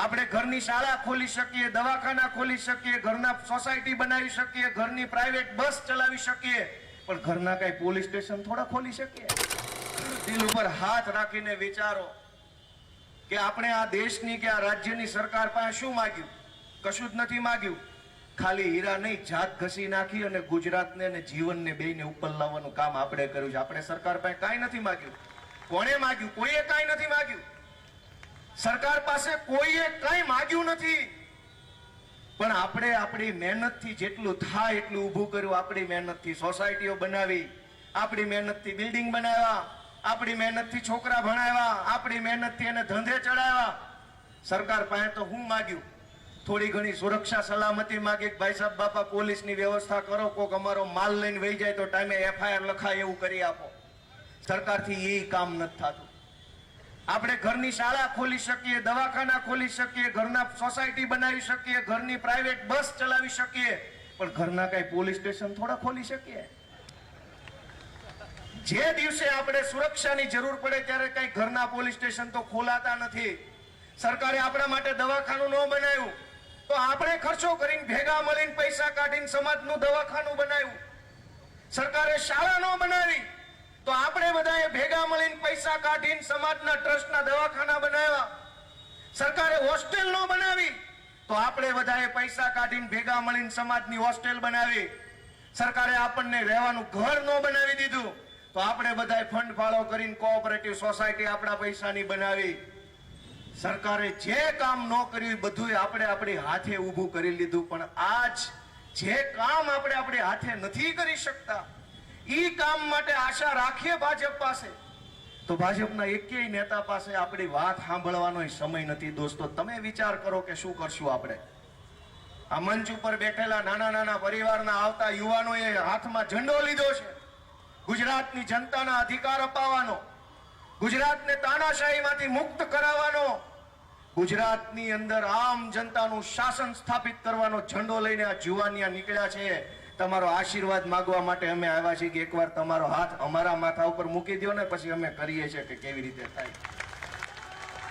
આપણે ઘરની શાળા ખોલી શકીએ, દવાખાના ખોલી શકીએ, ઘરના સોસાયટી બનાવી શકીએ, ઘરની પ્રાઇવેટ બસ ચલાવી શકીએ, પણ ઘરના કઈ પોલીસ સ્ટેશન થોડા ખોલી શકીએ? દિલ ઉપર હાથ રાખીને વિચારો કે આપણે આ દેશની કે આ રાજ્યની સરકાર પાસે શું માગ્યું? કશું જ નથી માગ્યું. ખાલી હીરા નહીં, જાત ઘસી નાખી અને ગુજરાતને અને જીવનને બેને ઉપર લાવવાનું કામ આપણે કર્યું છે. આપણે સરકાર પાસે કાંઈ નથી માગ્યું. કોણે માગ્યું? કોઈએ કાંઈ નથી માગ્યું? સરકાર પાસે કોઈએ કાંઈ માગ્યું નથી. પણ આપણે આપણી મહેનતથી જેટલું થાય એટલું ઊભું કર્યું. આપણી મહેનતથી સોસાયટીઓ બનાવી, આપણી મહેનતથી બિલ્ડિંગ બનાવ્યા, આપણી મહેનતથી છોકરા ભણાવ્યા, આપણી મહેનતથી એને ધંધે ચડાવ્યા. સરકાર પાસે તો હું માગ્યું? થોડી ઘણી સુરક્ષા સલામતી માગી ભાઈ સાહેબ, બાપા, પોલીસની વ્યવસ્થા કરો. કોક અમારો માલ લઈને વહી જાય તો ટાઈમે એફઆઈઆર લખાય એવું કરી આપો. સરકારથી એ કામ નથી થતું. આપણે ઘરની શાળા ખોલી શકીએ, દવાખાના ખોલી શકીએ, ઘરના સોસાયટી બનાવી શકીએ, ઘરની પ્રાઇવેટ બસ ચલાવી શકીએ, પણ ઘરના કઈ પોલીસ સ્ટેશન થોડા ખોલી શકીએ? જે દિવસે આપણે સુરક્ષાની જરૂર પડે ત્યારે કઈ ઘરના પોલીસ સ્ટેશન તો ખોલાતા નથી. સરકારે આપણા માટે દવાખાનું ન બનાવ્યું. તો આપણે ખર્ચો કરીને ભેગા મળીને પૈસા કાઢીને સમાજનું દવાખાનું બનાવ્યું. સરકારે શાળા ન બનાવી. તો આપણે બધાએ ભેગા મળીને પૈસા કાઢીને સમાજના ટ્રસ્ટના દવાખાના બનાવ્યા. સરકારે હોસ્ટેલ ન બનાવી. તો આપણે બધાએ પૈસા કાઢીને ભેગા મળીને સમાજની હોસ્ટેલ બનાવી. સરકારે આપણને રહેવાનું ઘર ન બનાવી દીધું. તો આપણે બધાએ ફંડ ફાળો કરીને કોઓપરેટિવ સોસાયટી આપણા પૈસાની બનાવી. સરકારે જે કામ ન કર્યું બધું આપણે આપણી હાથે ઊભું કરી લીધું. પણ આજ જે કામ આપણે આપણી હાથે નથી કરી શકતા ઈ કામ માટે આશા રાખીએ ભાજપ પાસે. તો ભાજપના એકેય નેતા પાસે આપણી વાત સાંભળવાનો સમય નથી. દોસ્તો, તમે વિચાર કરો કે શું કરશું આપણે. આ મંચ ઉપર બેઠેલા નાના નાના પરિવારના આવતા યુવાનોએ હાથમાં ઝંડો લીધો છે. ગુજરાતની જનતાના અધિકાર અપાવવાનો, ગુજરાતને તાનાશાહીમાંથી મુક્ત કરાવવાનો, ગુજરાતની અંદર આમ જનતાનું શાસન સ્થાપિત કરવાનો ઝંડો લઈને આ જુવાનિયા નીકળ્યા છે. તમારો આશીર્વાદ માગવા માટે અમે આવ્યા છીએ કે એકવાર તમારો હાથ અમારા માથા ઉપર મૂકી દો ને પછી અમે કરીએ છીએ કે કેવી રીતે થાય.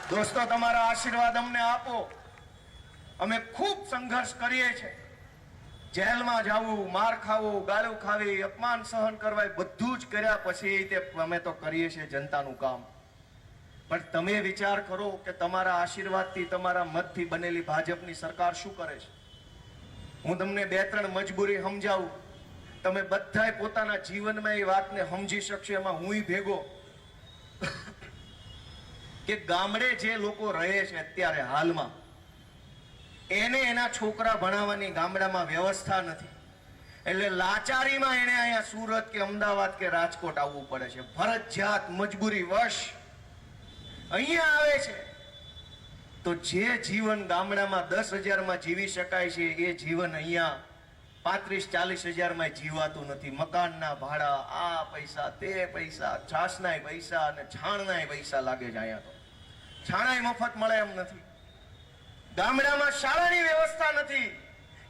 દોસ્તો, તમારા આશીર્વાદ અમને આપો. અમે ખૂબ સંઘર્ષ કરીએ છીએ. જેલમાં જવું, માર ખાવું, ગાળું ખાવી, અપમાન સહન કરવા બધું જ કર્યા પછી તે અમે તો કરીએ છીએ જનતાનું કામ. પણ તમે વિચાર કરો કે તમારા આશીર્વાદથી, તમારા મતથી બનેલી ભાજપની સરકાર શું કરે છે? હું તમને બે ત્રણ મજબૂરી સમજાવું. તમે બધાય પોતાના જીવનમાં એ વાતને સમજી શકશો, એમાં હું ભેગો. કે ગામડે જે લોકો રહે છે અત્યારે હાલમાં, એને એના છોકરા ભણાવવાની ગામડામાં વ્યવસ્થા નથી. એટલે લાચારીમાં એને અહીંયા સુરત કે અમદાવાદ કે રાજકોટ આવવું પડે છે. ફરજિયાત મજબૂરી વશ. અહીંયા આવે છે. તો જે જીવન ગામડામાં દસ હજારમાં જીવી શકાય છે, એ જીવન અહીંયા પાંત્રીસ, ચાલીસ હજારમાં જીવાતું નથી. મકાનના ભાડા, આ પૈસા, તે પૈસા છાસનાય પૈસા અને છાણનાય પૈસા લાગે છે અહીંયા તો. છાણાય મફત મળે એમ નથી. ગામડામાં શાળાની વ્યવસ્થા નથી.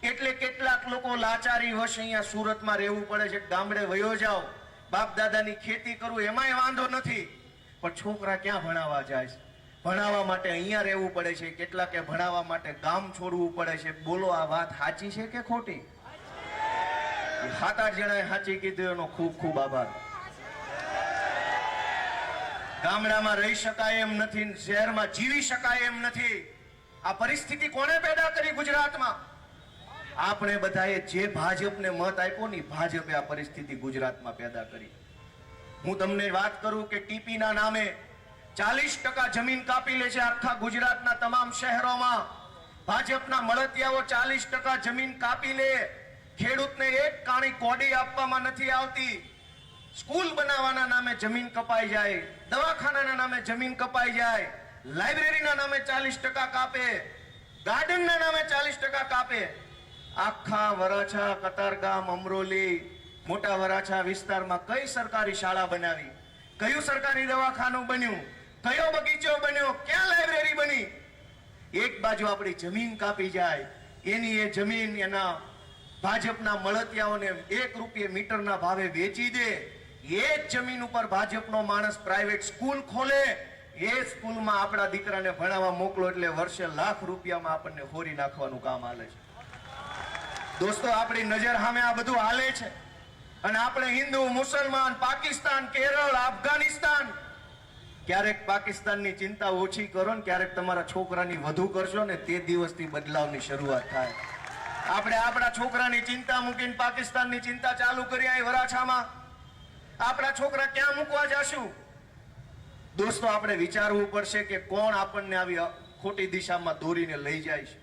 એટલે કેટલાક લોકો લાચારી વશ અહીંયા સુરતમાં રહેવું પડે છે. ગામડે વયો જાઓ. બાપ દાદાની ખેતી કરવું એમાંય વાંધો નથી. પણ છોકરા ક્યાં ભણાવવા જાય છે? ભણાવવા માટે અહીંયા રહેવું પડે છે કેટલાકે ભણાવવા માટે ગામ છોડવું પડે છે. બોલો આ વાત સાચી છે કે ખોટી? સાત આઠ જણાએ સાચી કીધું એનો ખૂબ ખૂબ આભાર. ગામડામાં રહી શકાય એમ નથી શહેરમાં જીવી શકાય એમ નથી. આ પરિસ્થિતિ કોને પેદા કરી ગુજરાતમાં? આપણે બધાએ જે ભાજપને મત આપ્યો ને ભાજપે આ પરિસ્થિતિ ગુજરાતમાં પેદા કરી. હું તમને વાત કરું કે ટીપીના નામે ચાલીસ ટકા જમીન કાપી લે છે આખા ગુજરાતના તમામ શહેરોમાં. ભાજપના મળતિયાઓ ચાલીસ ટકા જમીન કાપી લે. ખેડૂતને એક કાણી કોડી આપવામાં નથી આવતી. સ્કૂલ બનાવવાના નામે જમીન કપાઈ જાય, દવાખાનાના નામે જમીન કપાઈ જાય, લાઇબ્રેરીના નામે ચાલીસ ટકા કાપે, ગાર્ડનના નામે ચાલીસ ટકા કાપે. આખા વરાછા, કતારગામ, અમરોલી, મોટા વરાછા વિસ્તારમાં કઈ સરકારી શાળા બનાવી? કયું સરકારી દવાખાનું બન્યું? કયો બગીચો બન્યો? ક્યાં લાઇબ્રેરી બની? એક બાજુ આપણી જમીન કાપી જાય, એની એ જમીન એના ભાજપના મળતિયાઓને એક રૂપિયે મીટરના ભાવે વેચી દે, એ જ જમીન ઉપર ભાજપનો માણસ પ્રાઇવેટ સ્કૂલ ખોલે, એ સ્કૂલમાં આપણા દીકરાને ભણાવવા મોકલો એટલે વર્ષે લાખ રૂપિયામાં આપણને હોરી નાખવાનું કામ હાલે છે. દોસ્તો, આપણી નજર સામે આ બધું હાલે છે. અને આપણે હિન્દુ, મુસલમાન, પાકિસ્તાન, કેરળ અફઘાનિસ્તાન ક્યારેક પાકિસ્તાનની ચિંતા ઓછી કરો ને ક્યારેક તમારા છોકરાની વધુ કરશો ને તે દિવસથી બદલાવની શરૂઆત થાય. આપણે આપણા છોકરાની ચિંતા મૂકીને પાકિસ્તાનની ચિંતા ચાલુ કરી અહીં વરાછામાં. આપણા છોકરા ક્યાં મૂકવા જાશું? દોસ્તો, આપણે વિચારવું પડશે કે કોણ આપણને આવી ખોટી દિશામાં દોરીને લઈ જાય છે.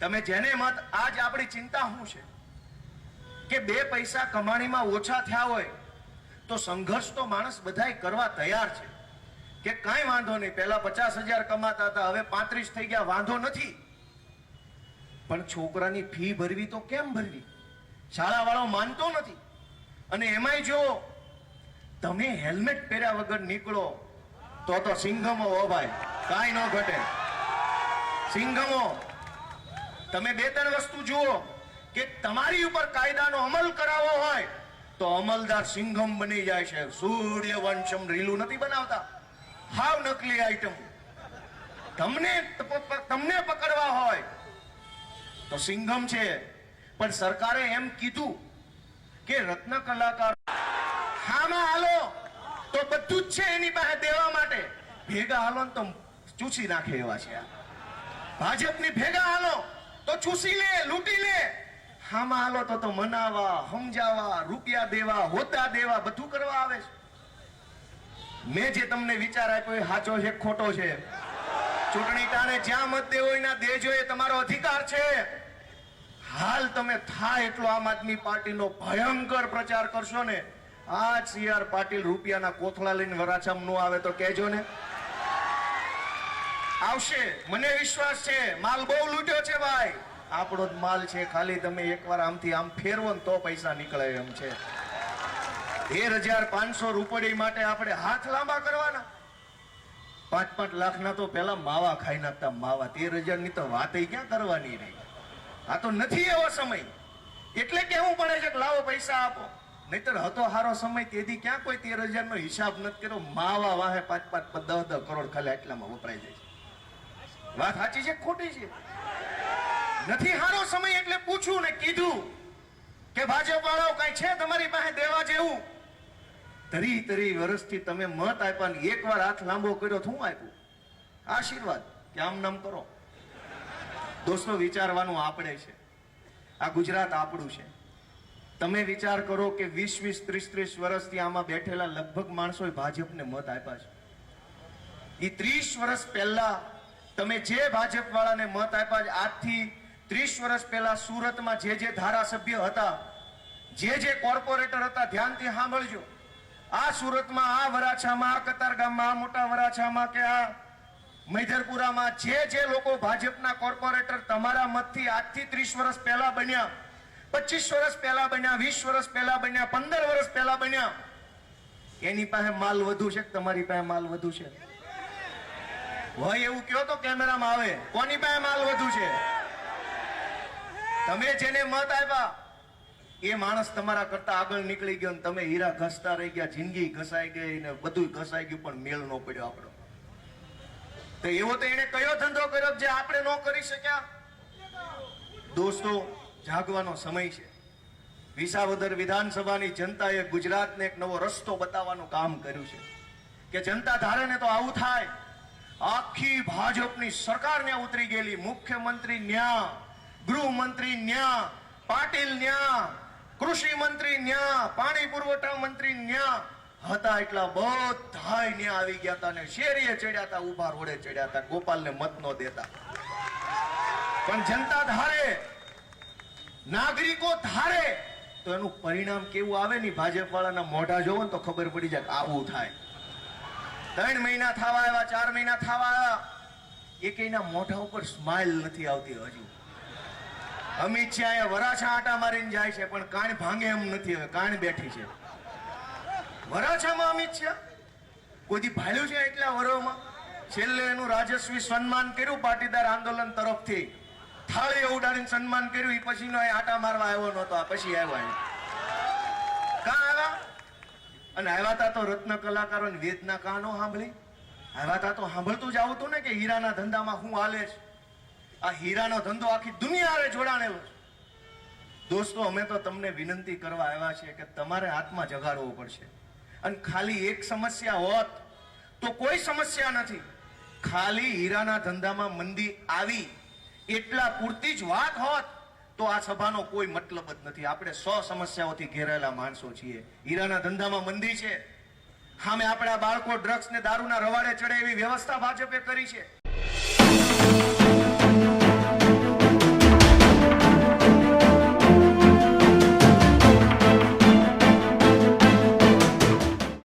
તમે જેને મત, આજ આપણી ચિંતા શું છે? કે બે પૈસા કમાણીમાં ઓછા થયા હોય, તો સંઘર્ષ તો માણસ બધાય કરવા તૈયાર છે. કે કાંઈ વાંધો નહીં. પહેલા પચાસ હજાર કમાતા હતા, હવે પાંત્રીસ થઈ ગયા, વાંધો નથી. પણ છોકરાની ફી ભરવી તો કેમ ભરવી? શાળાવાળો માનતો નથી. અને એમાંય જો તમે હેલ્મેટ પહેર્યા વગર નીકળો, તો તો સિંઘમો હો ભાઈ. કાંઈ ન ઘટે. સિંઘમો. તમે બે ત્રણ વસ્તુ જુઓ કે તમારી ઉપર કાયદાનો અમલ કરાવવો હોય, તો અમલદાર સિંઘમ બની જાય છે. સૂર્યવંશમ રીલું નથી બનાવતા. હાવ નકલી આઈટમ તમને તમને પકડવા હોય તો સિંઘમ છે. પણ સરકારે એમ કીધું કે રત્ન કલાકાર હામાં હાલો તો બધું જ છે એની પાસે દેવા માટે. ભેગા હાલો તો ચૂસી નાખે એવા છે. ભાજપની ભેગા હાલો તો ચૂસી લે, લૂંટી લે. હામાં હાલો તો તો મનાવા, સમજાવા, રૂપિયા દેવા, હોતા દેવા બધું કરવા આવે છે. મેં જે તમને વિચાર આપ્યો સાચો છે ખોટો છે? ચૂંટણી ટાણે જ્યાં મત દેવો એના દેજો એ તમારો અધિકાર છે. હાલ તમે થાય એટલો આમ આદમી પાર્ટીનો ભયંકર પ્રચાર કરશો ને આ સી આર પાટીલ રૂપિયાના કોથળા લઈને વરાછામ નો આવે તો કહેજો ને. આવશે. મને વિશ્વાસ છે. માલ બહુ લૂંટ્યો છે ભાઈ. આપણો જ માલ છે ખાલી તમે એકવાર આમથી આમ ફેરવો ને તો પૈસા નીકળે એમ છે. તેર હજાર પાંચસો રૂપડી માટે આપણે હાથ લાંબા કરવાના. પાંચ પાંચ લાખના તો પેલા માવા ખાઈ નાખતા માવા. તેર હજારની તો વાત ક્યાં કરવાની રહી? આ તો નથી એવો સમય. એટલે કેવું પડે છે લાવો પૈસા આપો. નહીતર હતો હારો સમય, તેથી ક્યાં કોઈ તેર હજાર નો હિસાબ નથી કર્યો. માવા વાહે પાંચ પાંચ દસ દસ કરોડ ખાલી એટલામાં વપરાઈ જાય છે. વાત સાચી છે ખોટી છે? નથી હારો સમય એટલે પૂછ્યું ને કીધું કે ભાજપ વાળાઓ કઈ છે તમારી પાસે દેવા જેવું? તરી તરી વર્ષથી તમે મત આપ્યા ને એકવાર હાથ લાંબો કર્યો તો આપ્યું? આશીર્વાદ. કે આમ નામ કરો. દોસ્તો, વિચારવાનું આપણે છે. આ ગુજરાત આપણું છે. તમે વિચાર કરો કે વીસ વીસ ત્રીસ ત્રીસ વર્ષથી આમાં બેઠેલા લગભગ માણસોએ ભાજપને મત આપ્યા છે. એ ત્રીસ વર્ષ પહેલા તમે જે ભાજપ વાળાને મત આપ્યા આજથી ત્રીસ વર્ષ પહેલા સુરતમાં જે જે ધારાસભ્ય હતા, જે જે કોર્પોરેટર હતા, ધ્યાનથી સાંભળજો. આ સુરતમાં, આ વરાછામાં આ કતારગામમાં આ મોટા વરાછામાં કે આ મૈધરપુરામાં જે જે લોકો ભાજપના કોર્પોરેટર તમારા મતથી આજથી ત્રીસ વર્ષ પહેલા બન્યા, પચીસ વર્ષ પહેલા બન્યા, વીસ વર્ષ પહેલા બન્યા, પંદર વર્ષ પહેલા બન્યા, એની પાસે માલ વધુ છે તમારી પાસે માલ વધુ છે? હોય એવું કયો તો કેમેરામાં આવે, કોની પાસે માલ વધુ છે? તમે જેને મત આપ્યા એ માણસ તમારા કરતા આગળ નીકળી ગયો ને તમે હીરા ઘસતા રહી ગયા, જિંદગી ઘસાઈ ગઈ ને બધું ઘસાઈ ગયું, પણ મેળ ન પડ્યો આપણો. તો એવો તો એને કયો ધંધો કર્યો જે આપણે ન કરી શક્યા? દોસ્તો, જાગવાનો સમય છે. વિસાવદર વિધાનસભાની જનતાએ ગુજરાતને એક નવો રસ્તો બતાવવાનું કામ કર્યું છે. કે જનતા ધારે ને તો આવું થાય. આખી ભાજપની સરકાર ન્યા ઉતરી ગયેલી. મુખ્યમંત્રી ન્યા, ગૃહમંત્રી ન્યા, પાટીલ ન્યા કૃષિ મંત્રી ન્યા, પાણી પુરવઠા મંત્રી ન્યા. હતા એટલા બધા ન્યા આવી ગયા હતા ને શેરીએ ચડ્યા હતા ઊભા રોડે ચડ્યા હતા ગોપાલને મત નો દેતા. પણ જનતા ધારે, નાગરિકો ધારે, તો એનું પરિણામ કેવું આવે ને ભાજપ વાળાના મોઢા જોવો તો ખબર પડી જાય આવું થાય. ત્રણ મહિના થવા આવ્યા, ચાર મહિના થવા આવ્યા. એકેયના મોઢા ઉપર સ્માઇલ નથી આવતી હજુ. અમિત શાહ વરાછા આટા મારીને જાય છે, પણ કાણ ભાંગે એમ નથી હવે કાણ બેઠી છે. વરાછામાં અમિત શાહ કોઈથી ભાલ્યું છે એટલા વરોમાં? છેલ્લે એનું રાજસ્વી સન્માન કર્યું પાટીદાર આંદોલન તરફથી. થાળી ઉડાડીને સન્માન કર્યું એ પછીનો એ આટા મારવા આવ્યો નહોતો, આ પછી આવ્યો કાં આવ્યા? અને આવ્યા તા તો રત્ન કલાકારો વેદના કાનો સાંભળી? આવ્યા તા તો સાંભળતું જ આવતું ને કે હીરાના ધંધામાં હું હાલે છે આ હીરાનો ધંધો આખી દુનિયા આવે જોડાણેલો છે. દોસ્તો, અમે તો તમને વિનંતી કરવા આવ્યા છીએ કે તમારે હાથમાં જગાડવો પડશે. અને ખાલી એક સમસ્યા હોત તો કોઈ સમસ્યા નથી. ખાલી હીરાના ધંધામાં મંદી આવી, એટલા પૂરતી જ વાત હોત તો આ સભાનો કોઈ મતલબ જ નથી. આપણે સો સમસ્યાઓથી ઘેરાયેલા માણસો છીએ. હીરાના ધંધામાં મંદી છે. સામે આપણા બાળકો ડ્રગ્સ ને દારૂના રવાડે ચડે એવી વ્યવસ્થા ભાજપે કરી છે.